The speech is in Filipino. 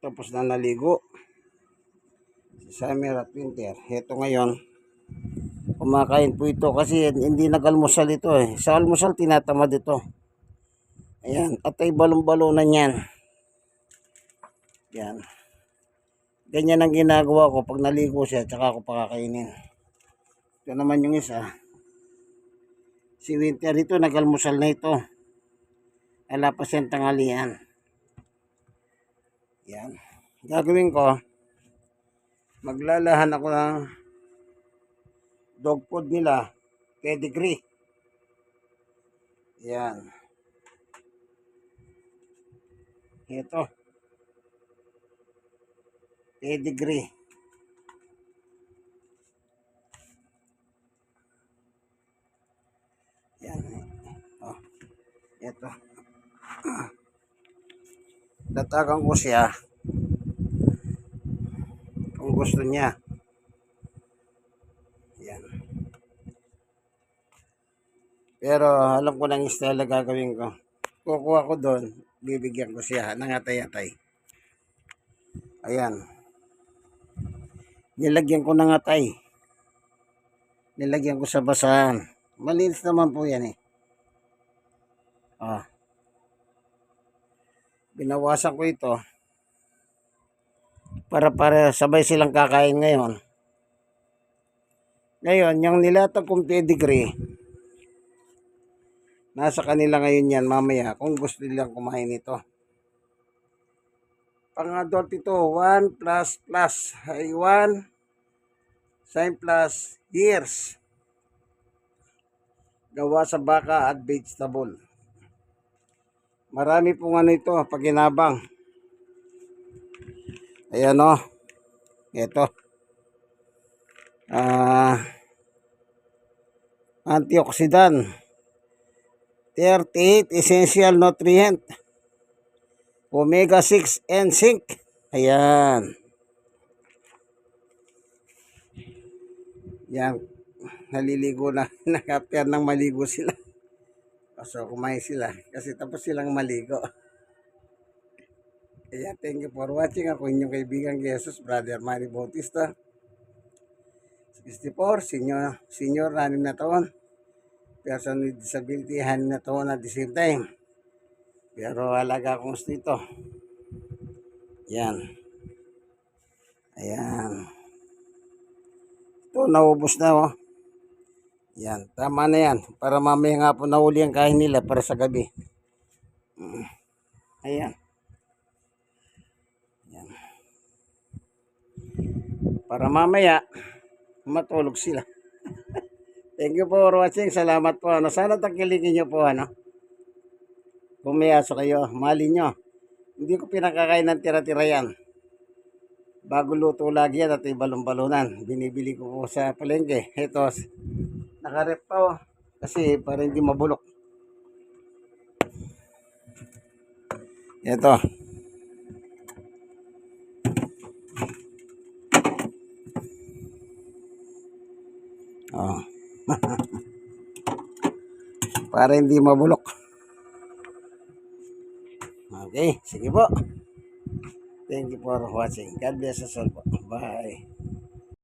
tapos na naligo. Si summer at winter. Ito ngayon, kumakain po ito kasi hindi nag-almusal ito eh. Sa almusal, tinatamad ito. Ayan, at ay balong-balonan yan. Yan. Ganyan ang ginagawa ko pag naligo siya, tsaka ako pakakainin. Ito naman yung isa. Si Winter ito, nag-almusal na ito. Wala pa siyang tangalian. Yan. Gagawin ko, maglalahan ako ng dog food nila, pedigree. Yan. Ito. Pedigree. Yan. Oh. Ito. Datagan ko siya. Kung gusto niya. Yan. Pero alam ko ng style na gagawin ko. Kukuha ko doon. Bibigyan ko siya ng atay-atay. Ayan. Nilagyan ko ng atay. Nilagyan ko sa basahan. Malinis naman po yan eh. Ah. Binawasan ko ito para para sabay silang kakain ngayon. Ngayon, yung nilatag kong pedigree, nasa kanila ngayon yan mamaya kung gusto nilang kumain ito. Pang adult ito, 1 plus plus ay 1 sign plus years. Gawa sa baka at vegetable. Marami pong ano ito, paginabang. Ayan o. Ito. Ah, antioxidant. 38 essential nutrient. Omega 6 and zinc. Ayan. Yan. Naliligo na. Nakapir ng maligo sila. So, kumain sila. Kasi tapos silang maligo. Kaya thank you for watching. Ako inyong kaibigan Jesus, Brother Manny Bautista. 64, senior, senior, 6 na taon. Person with disability, 6 na taon at the same time. Pero alaga akong gusto ito. Yan. Ayan. Ito, naubos na oh. Yan, tama na yan. Para mamaya nga po nahuli ang kain nila para sa gabi. Mm. Ayan. Yan. Para mamaya, matulog sila. Thank you for watching. Salamat po. Ano, sana tangkilikin nyo po. Ano? Pumayaso kayo. Mali nyo. Hindi ko pinakakain ng tira-tira yan. Bago luto lagi yan at ibalong-balunan. Binibili ko po sa palengke. Ito, nakarep pa oh. Kasi para hindi mabulok. Ito. Oh. para hindi mabulok. Okay, sige po. Thank you for watching. God bless us all po. Bye.